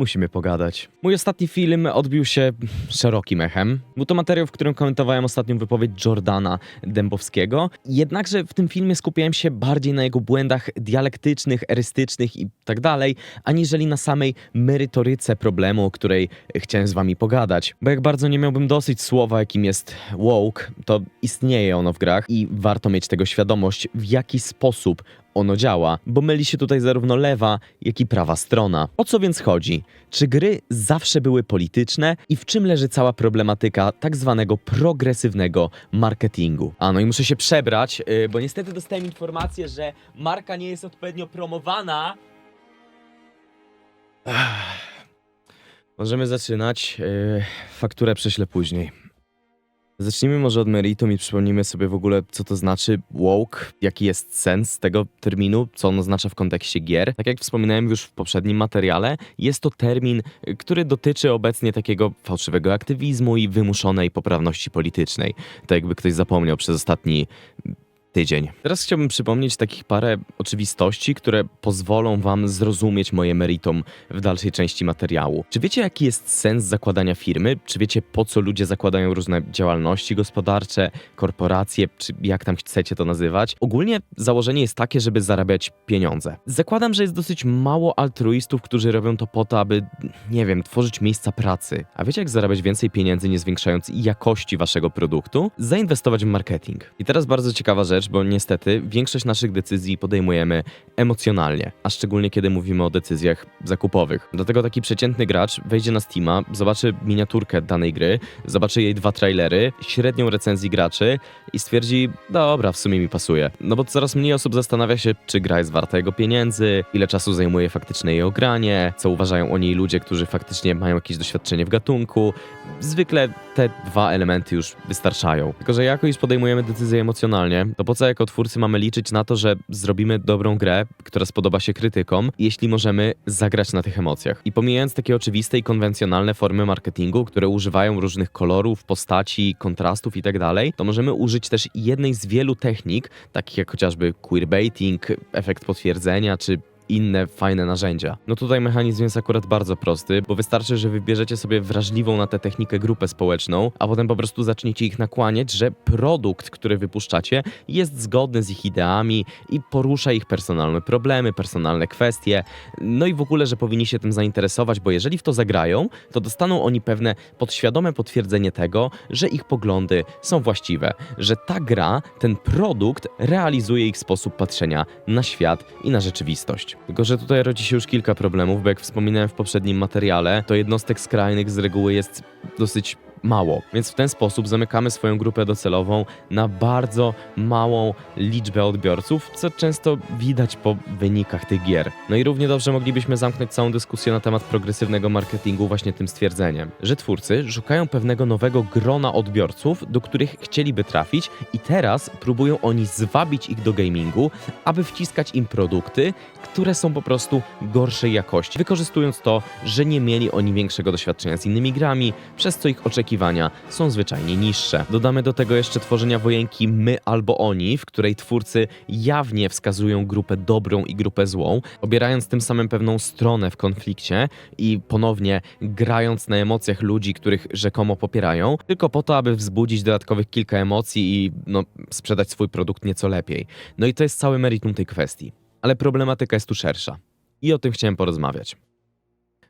musimy pogadać. Mój ostatni film odbił się szerokim echem. Był to materiał, w którym komentowałem ostatnią wypowiedź Jordana Dębowskiego. Jednakże w tym filmie skupiałem się bardziej na jego błędach dialektycznych, erystycznych i tak dalej, aniżeli na samej merytoryce problemu, o której chciałem z wami pogadać. Bo jak bardzo nie miałbym dosyć słowa, jakim jest woke, to istnieje ono w grach i warto mieć tego świadomość, w jaki sposób ono działa, bo myli się tutaj zarówno lewa, jak i prawa strona. O co więc chodzi? Czy gry zawsze były polityczne i w czym leży cała problematyka tak zwanego progresywnego marketingu? A no i muszę się przebrać, yy, bo niestety dostałem informację, że marka nie jest odpowiednio promowana. Ech. Możemy zaczynać. Yy, fakturę prześlę później. Zacznijmy może od meritum i przypomnijmy sobie w ogóle, co to znaczy woke, jaki jest sens tego terminu, co on oznacza w kontekście gier. Tak jak wspominałem już w poprzednim materiale, jest to termin, y, który dotyczy obecnie takiego fałszywego aktywizmu i wymuszonej poprawności politycznej. To jakby ktoś zapomniał przez ostatni tydzień. Teraz chciałbym przypomnieć takich parę oczywistości, które pozwolą wam zrozumieć moje meritum w dalszej części materiału. Czy wiecie, jaki jest sens zakładania firmy? Czy wiecie, po co ludzie zakładają różne działalności gospodarcze, korporacje, czy jak tam chcecie to nazywać? Ogólnie założenie jest takie, żeby zarabiać pieniądze. Zakładam, że jest dosyć mało altruistów, którzy robią to po to, aby, nie wiem, tworzyć miejsca pracy. A wiecie, jak zarabiać więcej pieniędzy, nie zwiększając jakości waszego produktu? Zainwestować w marketing. I teraz bardzo ciekawa rzecz, bo niestety większość naszych decyzji podejmujemy emocjonalnie, a szczególnie kiedy mówimy o decyzjach zakupowych. Dlatego taki przeciętny gracz wejdzie na Steama, zobaczy miniaturkę danej gry, zobaczy jej dwa trailery, średnią recenzji graczy i stwierdzi, dobra, w sumie mi pasuje. No bo coraz mniej osób zastanawia się, czy gra jest warta jego pieniędzy, ile czasu zajmuje faktyczne jej ogranie, co uważają o niej ludzie, którzy faktycznie mają jakieś doświadczenie w gatunku. Zwykle te dwa elementy już wystarczają. Tylko, że jako już podejmujemy decyzje emocjonalnie, to po co jako twórcy mamy liczyć na to, że zrobimy dobrą grę, która spodoba się krytykom, jeśli możemy zagrać na tych emocjach. I pomijając takie oczywiste i konwencjonalne formy marketingu, które używają różnych kolorów, postaci, kontrastów i tak to możemy użyć też jednej z wielu technik, takich jak chociażby queerbaiting, efekt potwierdzenia czy inne fajne narzędzia. No tutaj mechanizm jest akurat bardzo prosty, bo wystarczy, że wybierzecie sobie wrażliwą na tę technikę grupę społeczną, a potem po prostu zaczniecie ich nakłaniać, że produkt, który wypuszczacie, jest zgodny z ich ideami i porusza ich personalne problemy, personalne kwestie. No i w ogóle, że powinni się tym zainteresować, bo jeżeli w to zagrają, to dostaną oni pewne podświadome potwierdzenie tego, że ich poglądy są właściwe, że ta gra, ten produkt realizuje ich sposób patrzenia na świat i na rzeczywistość. Tylko, że tutaj rodzi się już kilka problemów, bo jak wspominałem w poprzednim materiale, to jednostek skrajnych z reguły jest dosyć mało. Więc w ten sposób zamykamy swoją grupę docelową na bardzo małą liczbę odbiorców, co często widać po wynikach tych gier. No i równie dobrze moglibyśmy zamknąć całą dyskusję na temat progresywnego marketingu właśnie tym stwierdzeniem, że twórcy szukają pewnego nowego grona odbiorców, do których chcieliby trafić i teraz próbują oni zwabić ich do gamingu, aby wciskać im produkty, które są po prostu gorszej jakości, wykorzystując to, że nie mieli oni większego doświadczenia z innymi grami, przez co ich oczekiwania są zwyczajnie niższe. Dodamy do tego jeszcze tworzenia wojenki my albo oni, w której twórcy jawnie wskazują grupę dobrą i grupę złą, obierając tym samym pewną stronę w konflikcie i ponownie grając na emocjach ludzi, których rzekomo popierają, tylko po to, aby wzbudzić dodatkowych kilka emocji i no, sprzedać swój produkt nieco lepiej. No i to jest cały meritum tej kwestii. Ale problematyka jest tu szersza. I o tym chciałem porozmawiać.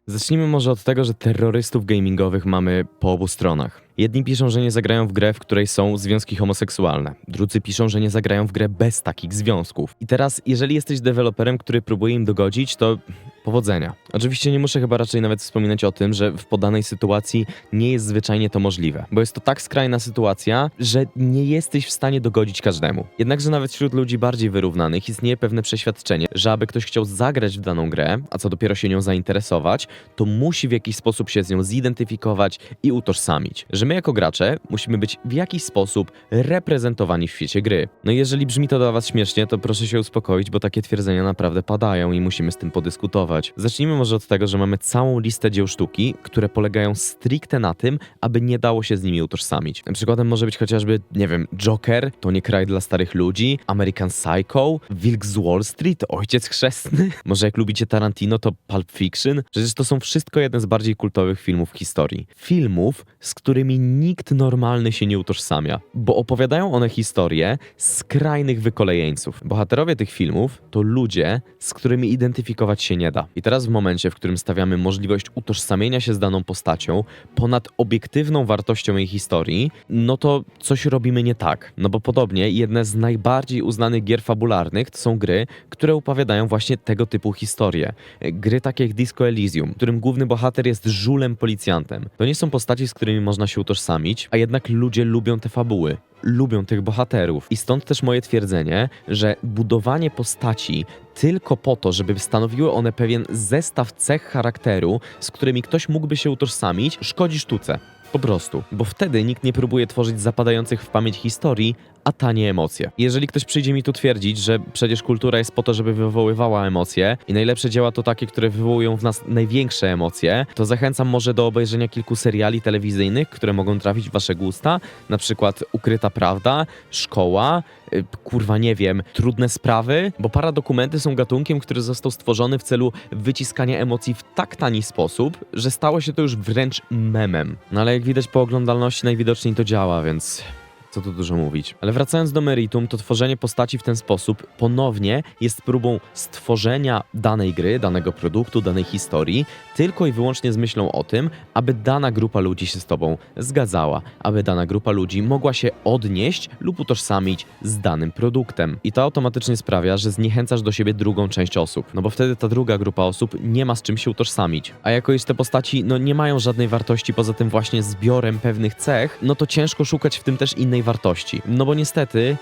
Zacznijmy może od tego, że terrorystów gamingowych mamy po obu stronach. Jedni piszą, że nie zagrają w grę, w której są związki homoseksualne. Drudzy piszą, że nie zagrają w grę bez takich związków. I teraz, jeżeli jesteś deweloperem, który próbuje im dogodzić, to powodzenia. Oczywiście nie muszę chyba raczej nawet wspominać o tym, że w podanej sytuacji nie jest zwyczajnie to możliwe, bo jest to tak skrajna sytuacja, że nie jesteś w stanie dogodzić każdemu. Jednakże nawet wśród ludzi bardziej wyrównanych istnieje pewne przeświadczenie, że aby ktoś chciał zagrać w daną grę, a co dopiero się nią zainteresować, to musi w jakiś sposób się z nią zidentyfikować i utożsamić. Że my jako gracze musimy być w jakiś sposób reprezentowani w świecie gry. No i jeżeli brzmi to dla was śmiesznie, to proszę się uspokoić, bo takie twierdzenia naprawdę padają i musimy z tym podyskutować. Zacznijmy może od tego, że mamy całą listę dzieł sztuki, które polegają stricte na tym, aby nie dało się z nimi utożsamić. Przykładem może być chociażby, nie wiem, Joker, To nie kraj dla starych ludzi, American Psycho, Wilk z Wall Street, Ojciec Chrzestny, może jak lubicie Tarantino, to Pulp Fiction. Przecież to są wszystko jedne z bardziej kultowych filmów w historii. Filmów, z którymi nikt normalny się nie utożsamia, bo opowiadają one historie skrajnych wykolejeńców. Bohaterowie tych filmów to ludzie, z którymi identyfikować się nie da. I teraz w momencie, w którym stawiamy możliwość utożsamienia się z daną postacią ponad obiektywną wartością jej historii, no to coś robimy nie tak. No bo podobnie jedne z najbardziej uznanych gier fabularnych to są gry, które opowiadają właśnie tego typu historie. Gry takie jak Disco Elysium, w którym główny bohater jest żulem policjantem. To nie są postaci, z którymi można się utożsamić, a jednak ludzie lubią te fabuły lubią tych bohaterów. I stąd też moje twierdzenie, że budowanie postaci tylko po to, żeby stanowiły one pewien zestaw cech charakteru, z którymi ktoś mógłby się utożsamić, szkodzi sztuce. Po prostu, bo wtedy nikt nie próbuje tworzyć zapadających w pamięć historii, a tanie emocje. Jeżeli ktoś przyjdzie mi tu twierdzić, że przecież kultura jest po to, żeby wywoływała emocje i najlepsze dzieła to takie, które wywołują w nas największe emocje, to zachęcam może do obejrzenia kilku seriali telewizyjnych, które mogą trafić w wasze gusta, na przykład Ukryta Prawda, Szkoła, y, kurwa nie wiem, Trudne Sprawy, bo paradokumenty są gatunkiem, który został stworzony w celu wyciskania emocji w tak tani sposób, że stało się to już wręcz memem. No ale jak widać po oglądalności najwidoczniej to działa, więc co tu dużo mówić. Ale wracając do meritum, to tworzenie postaci w ten sposób ponownie jest próbą stworzenia danej gry, danego produktu, danej historii, tylko i wyłącznie z myślą o tym, aby dana grupa ludzi się z tobą zgadzała, aby dana grupa ludzi mogła się odnieść lub utożsamić z danym produktem. I to automatycznie sprawia, że zniechęcasz do siebie drugą część osób, no bo wtedy ta druga grupa osób nie ma z czym się utożsamić. A jako iż te postaci no nie mają żadnej wartości poza tym właśnie zbiorem pewnych cech, no to ciężko szukać w tym też innej wartości. No bo niestety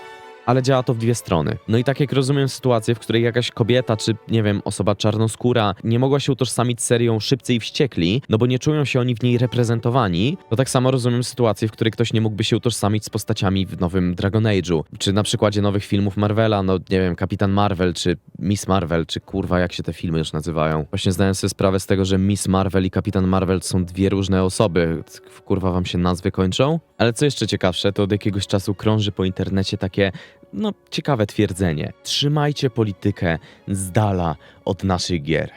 ale działa to w dwie strony. No i tak jak rozumiem sytuację, w której jakaś kobieta, czy nie wiem, osoba czarnoskóra nie mogła się utożsamić serią Szybcy i Wściekli, no bo nie czują się oni w niej reprezentowani, to tak samo rozumiem sytuację, w której ktoś nie mógłby się utożsamić z postaciami w nowym Dragon Age'u, czy na przykładzie nowych filmów Marvela, no nie wiem, Kapitan Marvel, czy Miss Marvel, czy kurwa, jak się te filmy już nazywają. Właśnie zdałem sobie sprawę z tego, że Miss Marvel i Kapitan Marvel są dwie różne osoby. Kurwa, wam się nazwy kończą? Ale co jeszcze ciekawsze, to od jakiegoś czasu krąży po internecie takie no, ciekawe twierdzenie. Trzymajcie politykę z dala od naszych gier.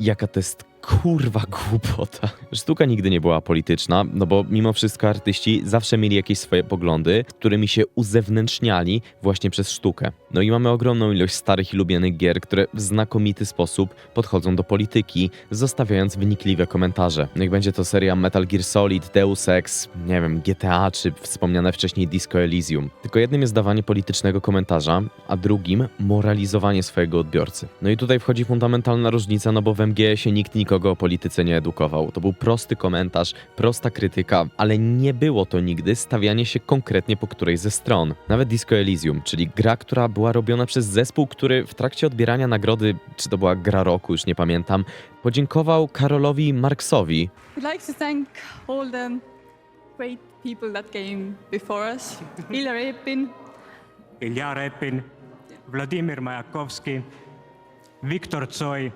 Jaka to jest kurwa głupota. Sztuka nigdy nie była polityczna, no bo mimo wszystko artyści zawsze mieli jakieś swoje poglądy, którymi się uzewnętrzniali właśnie przez sztukę. No i mamy ogromną ilość starych i lubianych gier, które w znakomity sposób podchodzą do polityki, zostawiając wynikliwe komentarze. Niech będzie to seria Metal Gear Solid, Deus Ex, nie wiem, GTA czy wspomniane wcześniej Disco Elysium. Tylko jednym jest dawanie politycznego komentarza, a drugim moralizowanie swojego odbiorcy. No i tutaj wchodzi fundamentalna różnica, no bo w MG się nikt nikogo o polityce nie edukował. To był prosty komentarz, prosta krytyka, ale nie było to nigdy stawianie się konkretnie po którejś ze stron. Nawet Disco Elysium, czyli gra, która była robiona przez zespół, który w trakcie odbierania nagrody, czy to była gra roku, już nie pamiętam, podziękował Karolowi Marksowi, We'd like to thank all the great people that came before us. Ilja Repin, Ilya Repin, Vladimir Mayakovsky, Viktor Tsoi,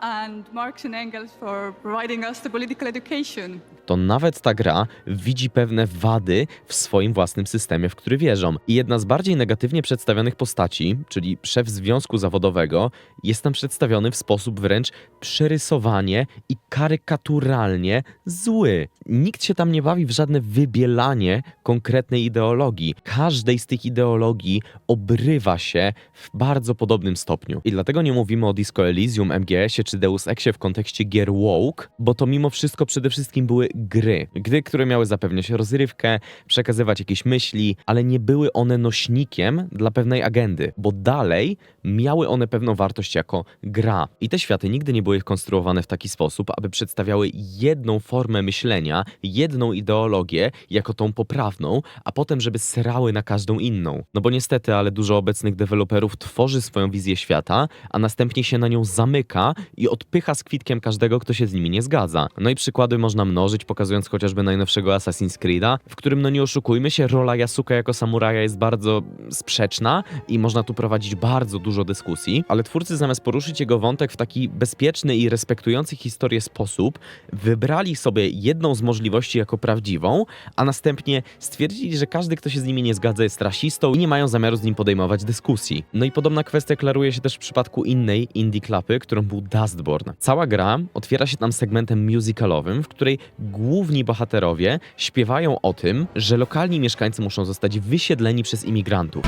and Marx and Engels for providing us the political education. To nawet ta gra widzi pewne wady w swoim własnym systemie, w który wierzą. I jedna z bardziej negatywnie przedstawionych postaci, czyli szef związku zawodowego, jest tam przedstawiony w sposób wręcz przerysowanie i karykaturalnie zły. Nikt się tam nie bawi w żadne wybielanie konkretnej ideologii. Każdej z tych ideologii obrywa się w bardzo podobnym stopniu. I dlatego nie mówimy o Disco Elysium, MGS-ie czy Deus Exie w kontekście gier woke, bo to mimo wszystko przede wszystkim były gry. Gry, które miały zapewniać rozrywkę, przekazywać jakieś myśli, ale nie były one nośnikiem dla pewnej agendy, bo dalej miały one pewną wartość jako gra. I te światy nigdy nie były konstruowane w taki sposób, aby przedstawiały jedną formę myślenia, jedną ideologię jako tą poprawną, a potem, żeby srały na każdą inną. No bo niestety, ale dużo obecnych deweloperów tworzy swoją wizję świata, a następnie się na nią zamyka i odpycha z kwitkiem każdego, kto się z nimi nie zgadza. No i przykłady można mnożyć, pokazując chociażby najnowszego Assassin's Creed'a, w którym, no nie oszukujmy się, rola Yasuka jako samuraja jest bardzo sprzeczna i można tu prowadzić bardzo dużo dyskusji, ale twórcy zamiast poruszyć jego wątek w taki bezpieczny i respektujący historię sposób, wybrali sobie jedną z możliwości jako prawdziwą, a następnie stwierdzili, że każdy, kto się z nimi nie zgadza, jest rasistą i nie mają zamiaru z nim podejmować dyskusji. No i podobna kwestia klaruje się też w przypadku innej indie klapy, którą był Dustborn. Cała gra otwiera się tam segmentem musicalowym, w której główni bohaterowie śpiewają o tym, że lokalni mieszkańcy muszą zostać wysiedleni przez imigrantów.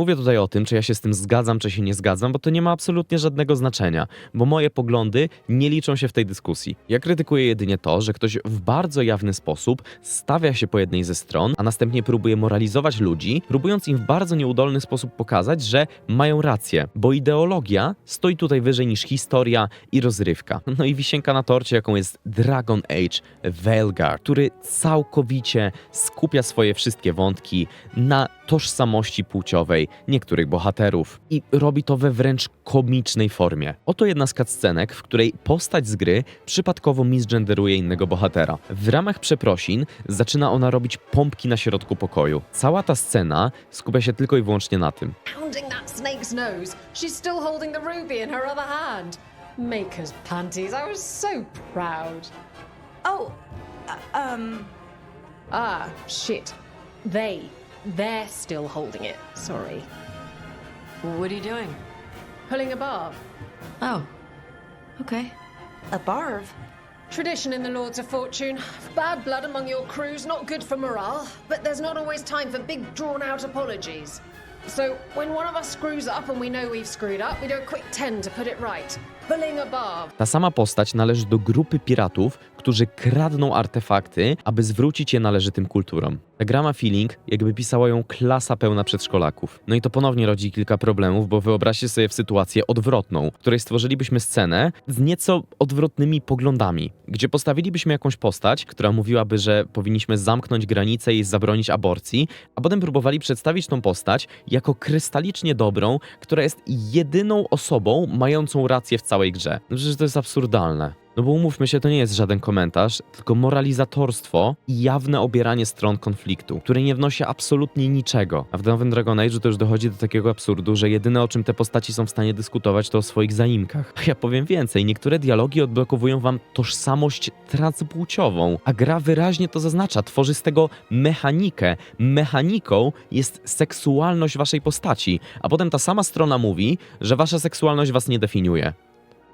Mówię tutaj o tym, czy ja się z tym zgadzam, czy się nie zgadzam, bo to nie ma absolutnie żadnego znaczenia, bo moje poglądy nie liczą się w tej dyskusji. Ja krytykuję jedynie to, że ktoś w bardzo jawny sposób stawia się po jednej ze stron, a następnie próbuje moralizować ludzi, próbując im w bardzo nieudolny sposób pokazać, że mają rację, bo ideologia stoi tutaj wyżej niż historia i rozrywka. No i wisienka na torcie, jaką jest Dragon Age Veilguard, który całkowicie skupia swoje wszystkie wątki na tożsamości płciowej niektórych bohaterów i robi to we wręcz komicznej formie. Oto jedna z cutscenek, w której postać z gry przypadkowo misgenderuje innego bohatera. W ramach przeprosin zaczyna ona robić pompki na środku pokoju. Cała ta scena skupia się tylko i wyłącznie na tym. Maker's panties. I was so proud. Oh, uh, um, Ah, shit. They. They're still holding it. Sorry. what are you doing? Pulling a barb. Oh, okay. A barv. Tradition in the Lords of Fortune. Bad blood among your crews, not good for morale, but there's not always time for big, drawn out apologies. So, when one of us screws up and we know we've screwed up, we do a quick 10 to put it right. Ta sama postać należy do grupy piratów, którzy kradną artefakty, aby zwrócić je należytym kulturom. Ta gra ma feeling, jakby pisała ją klasa pełna przedszkolaków. No i to ponownie rodzi kilka problemów, bo wyobraźcie sobie w sytuację odwrotną, w której stworzylibyśmy scenę z nieco odwrotnymi poglądami, gdzie postawilibyśmy jakąś postać, która mówiłaby, że powinniśmy zamknąć granice i zabronić aborcji, a potem próbowali przedstawić tą postać jako krystalicznie dobrą, która jest jedyną osobą mającą rację w całej grze. No przecież to jest absurdalne. No bo umówmy się, to nie jest żaden komentarz, tylko moralizatorstwo i jawne obieranie stron konfliktu, które nie wnosi absolutnie niczego. A w nowym Dragon Age'u to już dochodzi do takiego absurdu, że jedyne o czym te postaci są w stanie dyskutować to o swoich zaimkach. A ja powiem więcej, niektóre dialogi odblokowują wam tożsamość transpłciową, a gra wyraźnie to zaznacza, tworzy z tego mechanikę. Mechaniką jest seksualność waszej postaci, a potem ta sama strona mówi, że wasza seksualność was nie definiuje.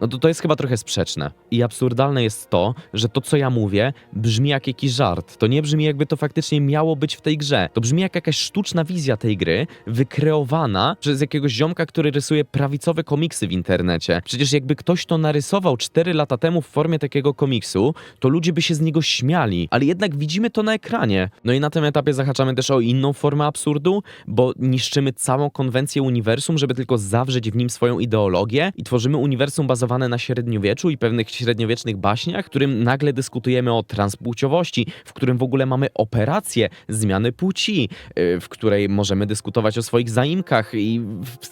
No to to jest chyba trochę sprzeczne. I absurdalne jest to, że to, co ja mówię, brzmi jak jakiś żart. To nie brzmi, jakby to faktycznie miało być w tej grze. To brzmi jak jakaś sztuczna wizja tej gry, wykreowana przez jakiegoś ziomka, który rysuje prawicowe komiksy w internecie. Przecież jakby ktoś to narysował 4 lata temu w formie takiego komiksu, to ludzie by się z niego śmiali. Ale jednak widzimy to na ekranie. No i na tym etapie zahaczamy też o inną formę absurdu, bo niszczymy całą konwencję uniwersum, żeby tylko zawrzeć w nim swoją ideologię i tworzymy uniwersum bazowane na średniowieczu i pewnych średniowiecznych baśniach, w którym nagle dyskutujemy o transpłciowości, w którym w ogóle mamy operację zmiany płci, yy, w której możemy dyskutować o swoich zaimkach i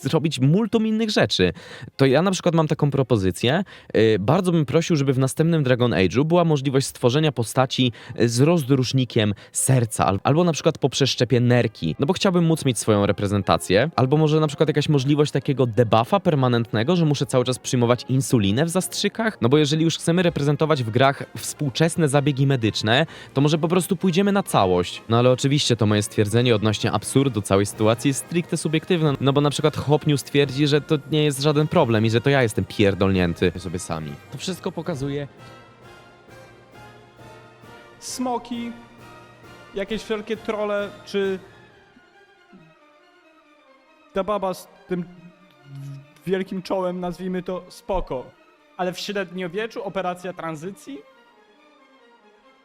zrobić multum innych rzeczy. To ja na przykład mam taką propozycję. Yy, Bardzo bym prosił, żeby w następnym Dragon Age'u była możliwość stworzenia postaci z rozrusznikiem serca, al- albo na przykład po przeszczepie nerki, no bo chciałbym móc mieć swoją reprezentację, albo może na przykład jakaś możliwość takiego debuffa permanentnego, że muszę cały czas przyjmować insulinę w zastrzykach, no bo jeżeli już chcemy reprezentować w grach współczesne zabiegi medyczne, to może po prostu pójdziemy na całość. No ale oczywiście to moje stwierdzenie odnośnie absurdu całej sytuacji jest stricte subiektywne, no bo na przykład Hop News twierdzi, że to nie jest żaden problem i że to ja jestem pierdolnięty sobie sami. To wszystko pokazuje, smoki, jakieś wszelkie trole, czy ta baba z tym wielkim czołem, nazwijmy to, spoko. Ale w średniowieczu operacja tranzycji?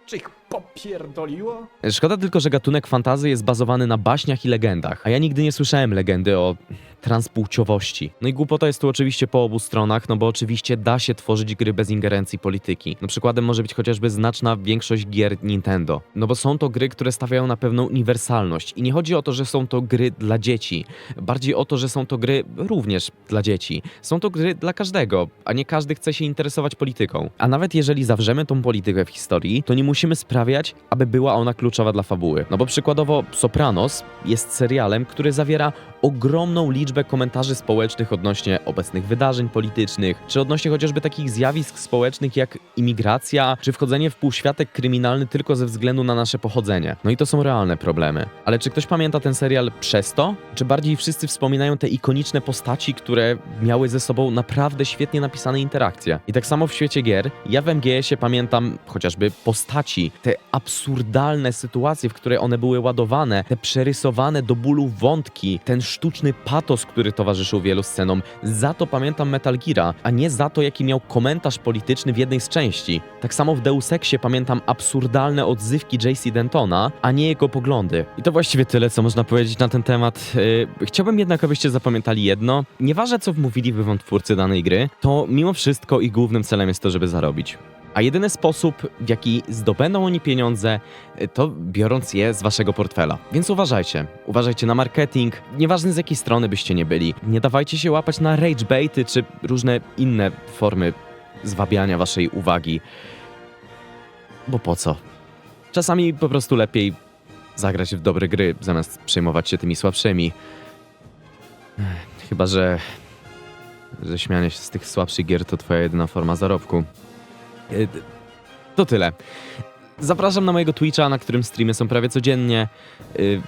Cicho. popierdoliło? Szkoda tylko, że gatunek fantazy jest bazowany na baśniach i legendach, a ja nigdy nie słyszałem legendy o transpłciowości. No i głupota jest tu oczywiście po obu stronach, no bo oczywiście da się tworzyć gry bez ingerencji polityki. No przykładem może być chociażby znaczna większość gier Nintendo. No bo są to gry, które stawiają na pewną uniwersalność i nie chodzi o to, że są to gry dla dzieci. Bardziej o to, że są to gry również dla dzieci. Są to gry dla każdego, a nie każdy chce się interesować polityką. A nawet jeżeli zawrzemy tą politykę w historii, to nie musimy sprawiać, aby była ona kluczowa dla fabuły. No bo przykładowo Sopranos jest serialem, który zawiera ogromną liczbę komentarzy społecznych odnośnie obecnych wydarzeń politycznych, czy odnośnie chociażby takich zjawisk społecznych jak imigracja, czy wchodzenie w półświatek kryminalny tylko ze względu na nasze pochodzenie. No i to są realne problemy. Ale czy ktoś pamięta ten serial przez to? Czy bardziej wszyscy wspominają te ikoniczne postaci, które miały ze sobą naprawdę świetnie napisane interakcje? I tak samo w świecie gier, ja w MGS-ie pamiętam chociażby postaci, te absurdalne sytuacje, w które one były ładowane, te przerysowane do bólu wątki, ten sztuczny patos, który towarzyszył wielu scenom. Za to pamiętam Metal Geara, a nie za to, jaki miał komentarz polityczny w jednej z części. Tak samo w Deus Exie pamiętam absurdalne odzywki JC Dentona, a nie jego poglądy. I to właściwie tyle, co można powiedzieć na ten temat. Yy, chciałbym jednak, abyście zapamiętali jedno. Nieważne, co wmówili wam twórcy danej gry, to mimo wszystko ich głównym celem jest to, żeby zarobić. A jedyny sposób, w jaki zdobędą oni pieniądze, y, to biorąc je z waszego portfela. Więc uważajcie. Uważajcie na marketing, nieważne z jakiej strony byście nie byli. Nie dawajcie się łapać na rage baity czy różne inne formy zwabiania waszej uwagi. Bo po co? Czasami po prostu lepiej zagrać w dobre gry, zamiast przejmować się tymi słabszymi. Chyba, że, że śmianie się z tych słabszych gier to twoja jedyna forma zarobku. Y, To tyle. Zapraszam na mojego Twitcha, na którym streamy są prawie codziennie. Y,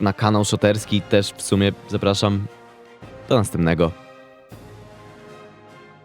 Na kanał Szoterski też w sumie zapraszam. Do następnego.